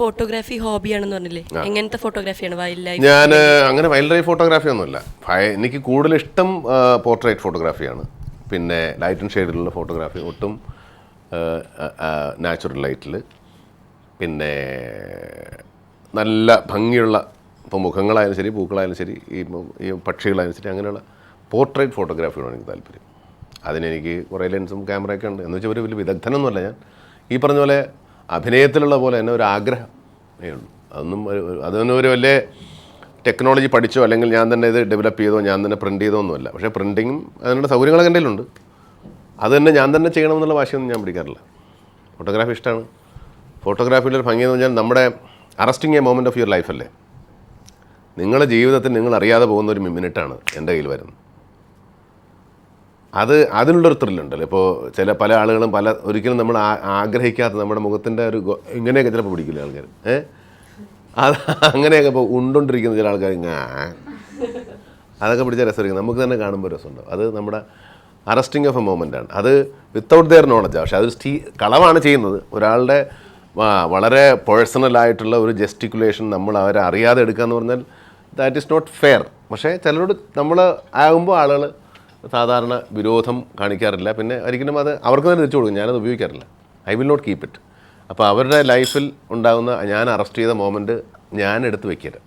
Photography ഹോബിയാണെന്ന് പറഞ്ഞില്ലേ? എങ്ങനത്തെ ഫോട്ടോഗ്രാഫിയാണ്? Wild life ഞാൻ അങ്ങനെ വൈൽഡ് ലൈഫ് ഫോട്ടോഗ്രാഫി ഒന്നുമില്ല. എനിക്ക് കൂടുതൽ ഇഷ്ടം പോർട്രേറ്റ് ഫോട്ടോഗ്രാഫിയാണ്. പിന്നെ ലൈറ്റ് ആൻഡ് ഷെയ്ഡിലുള്ള ഫോട്ടോഗ്രാഫി ഒട്ടും നാച്ചുറൽ ലൈറ്റിൽ പിന്നെ നല്ല ഭംഗിയുള്ള ഇപ്പോൾ മുഖങ്ങളായാലും ശരി പൂക്കളായാലും ശരി ഈ ഈ പക്ഷികളായാലും ശരി അങ്ങനെയുള്ള പോർട്രേറ്റ് ഫോട്ടോഗ്രാഫിയോടാണ് എനിക്ക് താല്പര്യം. അതിനെനിക്ക് കുറേ ലെൻസും ക്യാമറയൊക്കെ ഉണ്ട്. എന്ന് വെച്ചാൽ ഒരു വലിയ വിദഗ്ധനൊന്നുമല്ല ഞാൻ. ഈ പറഞ്ഞ പോലെ അഭിനയത്തിലുള്ള പോലെ തന്നെ ഒരു ആഗ്രഹം ഉള്ളൂ. അതൊന്നും അതൊന്നും ഒരു വലിയ ടെക്നോളജി പഠിച്ചോ അല്ലെങ്കിൽ ഞാൻ തന്നെ ഇത് ഡെവലപ്പ് ചെയ്തോ ഞാൻ തന്നെ പ്രിന്റ് ചെയ്തോ ഒന്നുമല്ല. പക്ഷേ പ്രിന്റിങ്ങും അതിനുള്ള സൗകര്യങ്ങളൊക്കെ എന്റെ ഉണ്ട് അത് തന്നെ ഞാൻ തന്നെ ചെയ്യണമെന്നുള്ള വാശിയൊന്നും ഞാൻ പിടിക്കാറില്ല. ഫോട്ടോഗ്രാഫി ഇഷ്ടമാണ്. ഫോട്ടോഗ്രാഫിയുടെ ഒരു ഭംഗി എന്ന് പറഞ്ഞാൽ നമ്മുടെ arresting a moment of your ലൈഫല്ലേ നിങ്ങളുടെ ജീവിതത്തിൽ നിങ്ങൾ അറിയാതെ പോകുന്ന ഒരു മിനിറ്റാണ് എന്റെ കയ്യിൽ വരുന്നത്. അത് അതിനുള്ളൊരു ത്രില്ലുണ്ടല്ലോ. ഇപ്പോൾ ചില പല ആളുകളും പല ഒരിക്കലും നമ്മൾ ആഗ്രഹിക്കാത്ത നമ്മുടെ മുഖത്തിന്റെ ഒരു ഇങ്ങനെയൊക്കെ ചിലപ്പോൾ പിടിക്കില്ല ആൾക്കാർ ഏഹ് അത് അങ്ങനെയൊക്കെ ഇപ്പോൾ ഉണ്ടോണ്ടിരിക്കുന്ന ചില ആൾക്കാർ ഇങ്ങനെ അതൊക്കെ പിടിച്ച രസമായിരിക്കും. നമുക്ക് തന്നെ കാണുമ്പോൾ രസമുണ്ടാവും അത് നമ്മുടെ അറസ്റ്റിംഗ് ഓഫ് എ മൊമെന്റ് ആണ് അത് വിത്തൗട്ട് ദെയർ നോളജ് പക്ഷേ അത് സ്റ്റീ കളവാണ് ചെയ്യുന്നത്. ഒരാളുടെ വളരെ പേഴ്സണലായിട്ടുള്ള ഒരു ജസ്റ്റിക്കുലേഷൻ നമ്മൾ അവരെ അറിയാതെ എടുക്കുക എന്ന് പറഞ്ഞാൽ ദാറ്റ് ഈസ് നോട്ട് ഫെയർ പക്ഷേ ചിലരോട് നമ്മൾ ആകുമ്പോൾ ആളുകൾ സാധാരണ വിരോധം കാണിക്കാറില്ല. പിന്നെ ഒരിക്കലും അത് അവർക്ക് തന്നെ തിരിച്ചു കൊടുക്കും. ഞാനത് ഉപയോഗിക്കാറില്ല. I will not keep it അപ്പോൾ അവരുടെ ലൈഫിൽ ഉണ്ടാകുന്ന ഞാൻ അറസ്റ്റ് ചെയ്ത മോമെന്റ് ഞാൻ എടുത്ത് വെക്കരുത്.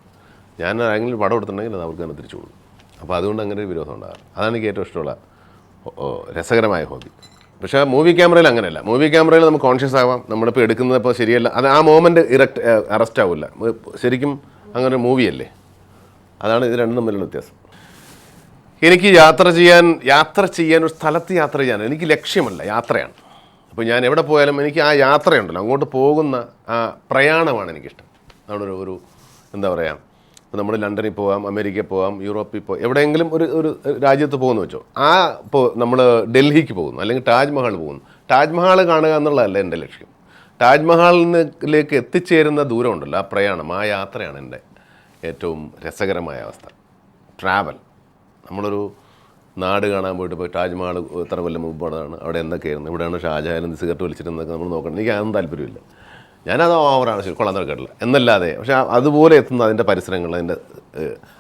ഞാൻ ആരെങ്കിലും പടം എടുത്തിട്ടുണ്ടെങ്കിൽ അത് അവർക്ക് തന്നെ തിരിച്ചു കൊടുക്കും. അപ്പോൾ അതുകൊണ്ട് അങ്ങനെ ഒരു വിരോധം ഉണ്ടാകാറ്. അതാണ് എനിക്ക് ഏറ്റവും ഇഷ്ടമുള്ള രസകരമായ ഹോബി പക്ഷേ മൂവി ക്യാമറയിൽ അങ്ങനെയല്ല. മൂവി ക്യാമറയിൽ നമുക്ക് കോൺഷ്യസ് ആവാം. നമ്മളിപ്പോൾ എടുക്കുന്നത് ഇപ്പോൾ ശരിയല്ല. അത് ആ മോമെന്റ് ഇറക്റ്റ് അറസ്റ്റ് ആവില്ല ശരിക്കും അങ്ങനെ മൂവിയല്ലേ അതാണ് ഇത് രണ്ടും തമ്മിലുള്ള വ്യത്യാസം. എനിക്ക് യാത്ര ചെയ്യാൻ യാത്ര ചെയ്യാൻ ഒരു സ്ഥലത്ത് യാത്ര ചെയ്യാൻ എനിക്ക് ലക്ഷ്യമല്ല യാത്രയാണ്. അപ്പോൾ ഞാൻ എവിടെ പോയാലും എനിക്ക് ആ യാത്രയുണ്ടല്ലോ. അങ്ങോട്ട് പോകുന്ന ആ പ്രയാണമാണ് എനിക്കിഷ്ടം. നമ്മളൊരു ഒരു എന്താ പറയുക ഇപ്പോൾ നമ്മൾ ലണ്ടനിൽ പോകാം അമേരിക്കയിൽ പോകാം യൂറോപ്പിൽ പോകാം എവിടെയെങ്കിലും ഒരു ഒരു രാജ്യത്ത് പോകുന്നു വെച്ചോ. ആ ഇപ്പോൾ നമ്മൾ ഡൽഹിക്ക് പോകുന്നു അല്ലെങ്കിൽ താജ്മഹൽ പോകുന്നു. താജ്മഹൽ കാണുക എന്നുള്ളതല്ല എന്റെ ലക്ഷ്യം. താജ്മഹലിലേക്ക് എത്തിച്ചേരുന്ന ദൂരമുണ്ടല്ലോ ആ പ്രയാണം ആ യാത്രയാണ് എന്റെ ഏറ്റവും രസകരമായ അവസ്ഥ. ട്രാവൽ. നമ്മളൊരു നാട് കാണാൻ പോയിട്ട് ഇപ്പോൾ താജ്മഹൽ എത്ര കൊല്ലം മുമ്പാണ് അവിടെ എന്തൊക്കെയായിരുന്നു? ഇവിടെയാണ് ഷാജഹാനും സിഗരറ്റ് വലിച്ചിരുന്നതൊക്കെ നമ്മൾ നോക്കണം എനിക്ക് അതൊന്നും താല്പര്യമില്ല. ഞാനത് ഓവറാണ് ശരി കൊള്ളാൻ നടക്കട്ടില്ല എന്നല്ലാതെ പക്ഷെ അതുപോലെ എത്തുന്ന അതിന്റെ പരിസരങ്ങൾ അതിന്റെ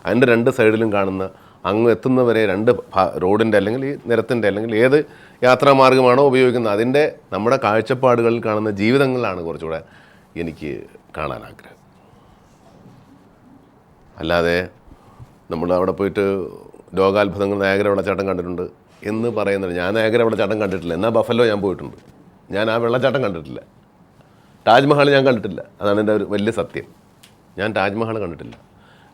അതിന്റെ രണ്ട് സൈഡിലും കാണുന്ന അങ്ങ് എത്തുന്നവരെ രണ്ട് റോഡിന്റെ അല്ലെങ്കിൽ ഈ നിരത്തിന്റെ അല്ലെങ്കിൽ ഏത് യാത്രാമാർഗമാണോ ഉപയോഗിക്കുന്നത് അതിന്റെ നമ്മുടെ കാഴ്ചപ്പാടുകളിൽ കാണുന്ന ജീവിതങ്ങളാണ് കുറച്ചുകൂടെ എനിക്ക് കാണാൻ ആഗ്രഹം. അല്ലാതെ നമ്മൾ അവിടെ പോയിട്ട് ലോകാത്ഭുതങ്ങൾ നായകര വെള്ളച്ചാട്ടം കണ്ടിട്ടുണ്ട് എന്ന് പറയുന്നത് ഞാൻ നായകര വെള്ളച്ചാട്ടം കണ്ടിട്ടില്ല. എന്നാൽ ബഫല്ലോ ഞാൻ പോയിട്ടുണ്ട്. ഞാൻ ആ വെള്ളച്ചാട്ടം കണ്ടിട്ടില്ല. താജ്മഹൽ ഞാൻ കണ്ടിട്ടില്ല. അതാണ് എന്റെ ഒരു വലിയ സത്യം. ഞാൻ താജ്മഹൽ കണ്ടിട്ടില്ല.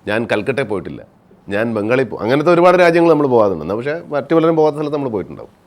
ഞാൻ കൽക്കട്ടയിൽ പോയിട്ടില്ല. ഞാൻ ബംഗാളിൽ പോ അങ്ങനത്തെ ഒരുപാട് രാജ്യങ്ങൾ നമ്മൾ പോകാറുണ്ട്. പക്ഷേ മറ്റു പലരും പോകാത്ത സ്ഥലത്ത് നമ്മൾ പോയിട്ടുണ്ടാവും.